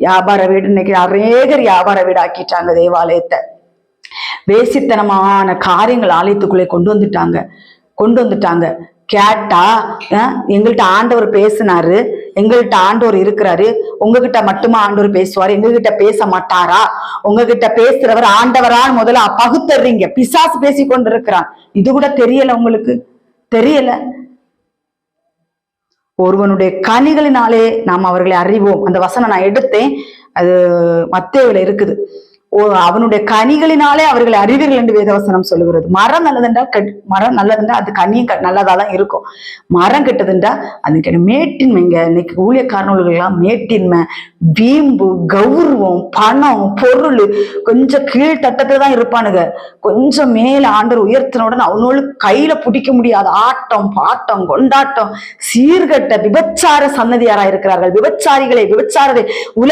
வியாபார வீடு. இன்னைக்கு அநேகர் வியாபார வீடு ஆக்கிட்டாங்க தேவாலயத்தை. வேசித்தனமான காரியங்கள் ஆலயத்துக்குள்ளே கொண்டு வந்துட்டாங்க. கொண்டு வந்துட்டாங்க. கேட்டா எங்கள்கிட்ட ஆண்டவர் பேசினாரு. எங்கள்கிட்ட ஆண்டவர் இருக்கிறாரு. உங்ககிட்ட மட்டுமா ஆண்டவர் பேசுவார்? எங்ககிட்ட பேச மாட்டாரா? உங்ககிட்ட பேசுறவர் ஆண்டவரான்னு முதல்ல பகுத்தர்றீங்க பிசாசு பேசி கொண்டிருக்கிறான் இது கூட தெரியல உங்களுக்கு? தெரியல. ஒருவனுடைய கனிகளினாலே நாம் அவர்களை அறிவோம். அந்த வசனம் நான் எடுத்தேன். அது மத்தேவில் இருக்குது. அவனுடைய கனிகளினாலே அவர்களை அறிவீர்கள் என்று வேதவசனம் சொல்லுகிறது. மரம் நல்லதுண்டா மரம் நல்லதுண்டா அது கனி க- நல்லதாதான் இருக்கும். மரம் கெட்டதுண்டா அதுக்கு மேட்டின்மைங்க இன்னைக்கு ஊழியக்காரர்களுக்கெல்லாம் மேட்டின்மை வீம்பு கௌரவம் பணம் பொருள் கொஞ்சம் கீழ்த்தட்டத்துல தான் இருப்பானுங்க. கொஞ்சம் மேல ஆண்டர் உயர்த்தினவுடன் அவனோட அவனோடு கையில பிடிக்க முடியாத ஆட்டம் பாட்டம் கொண்டாட்டம் சீர்கட்ட விபச்சார சன்னதியாரா இருக்கிறார்கள் விபச்சாரிகளை விபச்சாரரை உல